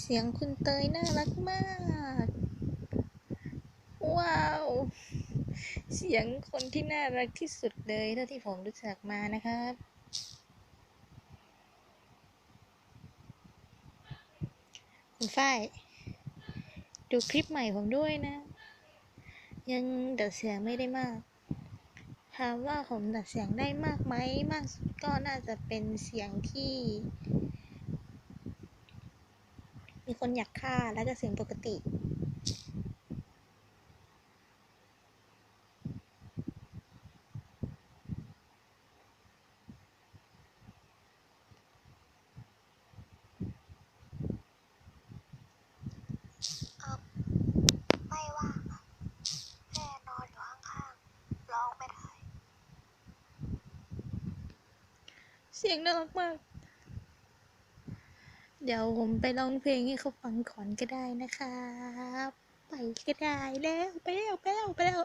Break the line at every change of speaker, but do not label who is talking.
เสียงคุณเตยน่ารักมาก ว้าว เสียงคนที่น่ารักที่สุดเลยเท่าที่ผมรู้จักมานะครับคุณฝ้ายดูคลิปใหม่ผมด้วยนะ ยังดัดเสียงไม่ได้มากถามว่าผมดัดเสียงได้มากไหมมากสุดก็น่าจะเป็นเสียงที่ มีคนอยากฆ่าแล้วก็เสียงปกติ
ไม่ว่างอะแม่นอนอยู่ข้างๆร้องไม่ได้
เสียงน่ารักมาก เดี๋ยวผมไปร้องเพลงให้เขาฟังก่อนก็ได้นะครับ ไปก็ได้แล้วไปแล้วไปแล้วไปแล้ว